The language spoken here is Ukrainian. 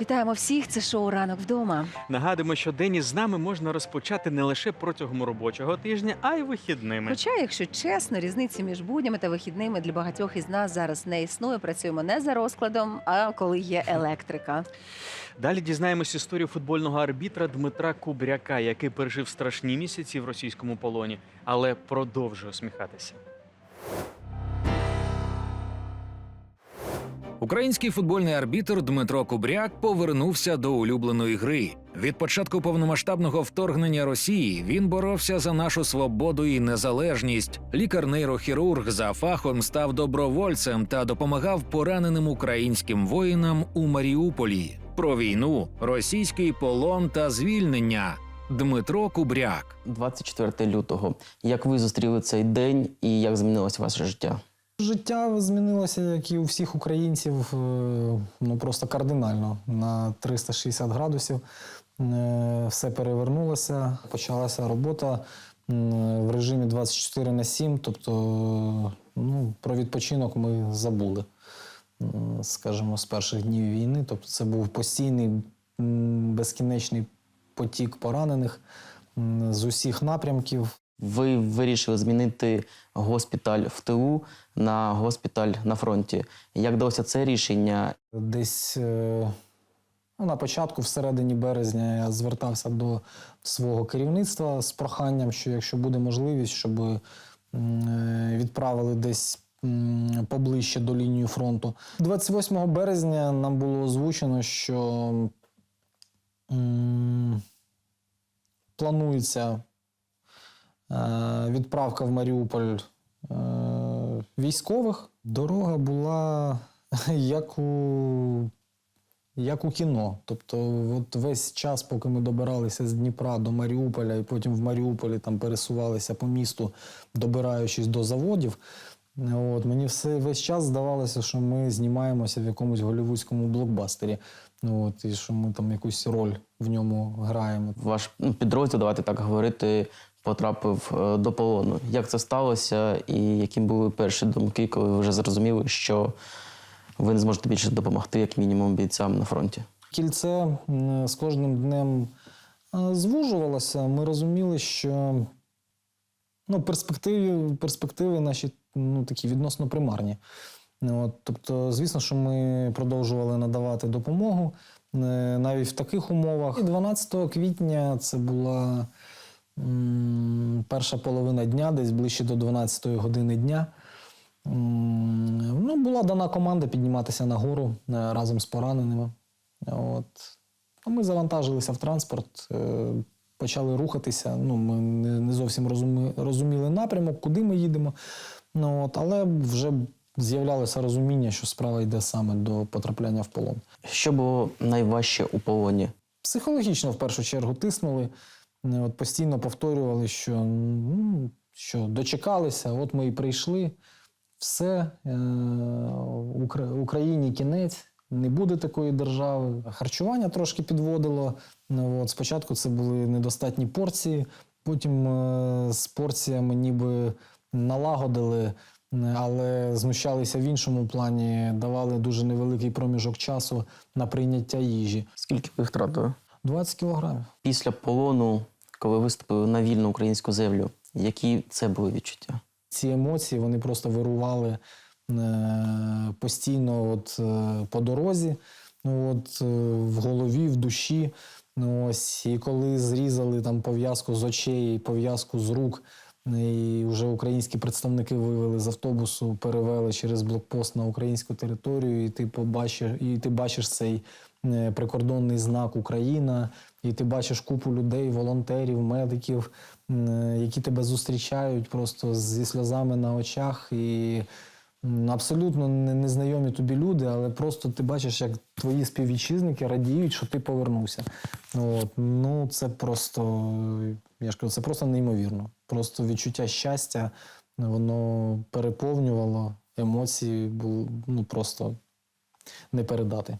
Вітаємо всіх! Це шоу Ранок вдома. Нагадуємо, що день із нами можна розпочати не лише протягом робочого тижня, а й вихідними. Хоча, якщо чесно, різниці між буднями та вихідними для багатьох із нас зараз не існує. Працюємо не за розкладом, а коли є електрика. Далі дізнаємось історію футбольного арбітра Дмитра Кубряка, який пережив страшні місяці в російському полоні, але продовжує усміхатися. Український футбольний арбітр Дмитро Кубряк повернувся до улюбленої гри. Від початку повномасштабного вторгнення Росії він боровся за нашу свободу і незалежність. Лікар-нейрохірург за фахом став добровольцем та допомагав пораненим українським воїнам у Маріуполі. Про війну, російський полон та звільнення. Дмитро Кубряк. 24 лютого. Як ви зустріли цей день і як змінилося ваше життя? Життя змінилося, як і у всіх українців, е, ну просто кардинально на 360 градусів. Е, Все перевернулося, почалася робота в режимі 24 на 7, тобто ну, про відпочинок ми забули, скажімо, з перших днів війни. Тобто це був постійний безкінечний потік поранених з усіх напрямків. Ви вирішили змінити госпіталь в ТУ на госпіталь на фронті. Як вдалося це рішення? Десь е, ну, на початку, всередині березня, я звертався до свого керівництва з проханням, що якщо буде можливість, щоб е, відправили десь поближче до лінії фронту. 28 березня нам було озвучено, що планується відправка в Маріуполь е, військових. Дорога була як у, як у кіно. Тобто, от весь час, поки ми добиралися з Дніпра до Маріуполя, і потім в Маріуполі там пересувалися по місту, добираючись до заводів. От, мені все весь час здавалося, що ми знімаємося в якомусь голівудському блокбастері. От, і що ми там якусь роль в ньому граємо. Ваш ну, підрозділ, давайте так говорити, потрапив е, до полону. Як це сталося, і які були перші думки, коли ви вже зрозуміли, що ви не зможете більше допомогти, як мінімум, бійцям на фронті? Кільце з кожним днем е, звужувалося. Ми розуміли, що ну, перспективи, перспективи наші ну, такі відносно примарні. Ну, От, тобто, звісно, що ми продовжували надавати допомогу е, навіть в таких умовах. І 12 квітня це була перша половина дня, десь ближче до 12 години дня. Ну, була дана команда підніматися на гору е, разом з пораненими. От. Ми завантажилися в транспорт, е, почали рухатися. Ну, ми не зовсім розуміли напрямок, куди ми їдемо. Ну, от, але вже з'являлося розуміння, що справа йде саме до потрапляння в полон. Що було найважче у полоні? Психологічно в першу чергу тиснули, от постійно повторювали, що, ну, що дочекалися, от ми і прийшли. Все, е, Укра- Україні кінець, не буде такої держави. Харчування трошки підводило. Ну, От, спочатку це були недостатні порції, потім е, з порціями ніби налагодили, але знущалися в іншому плані, давали дуже невеликий проміжок часу на прийняття їжі. Скільки ви втратили? 20 кілограмів. Після полону, коли виступили на вільну українську землю, які це були відчуття? ці емоції вони просто вирували е, постійно от, е, по дорозі, ну, от, е, в голові, в душі. Ну, ось, і коли зрізали там пов'язку з очей, пов'язку з рук, і вже українські представники вивели з автобусу, перевели через блокпост на українську територію, і ти побачиш, і ти бачиш цей е, прикордонний знак Україна, і ти бачиш купу людей, волонтерів, медиків, е, які тебе зустрічають просто зі сльозами на очах. І абсолютно не- незнайомі тобі люди, але просто ти бачиш, як твої співвітчизники радіють, що ти повернувся. От. Ну, це просто, я ж кажу, це просто неймовірно. Просто відчуття щастя, воно переповнювало, емоції було ну, просто не передати.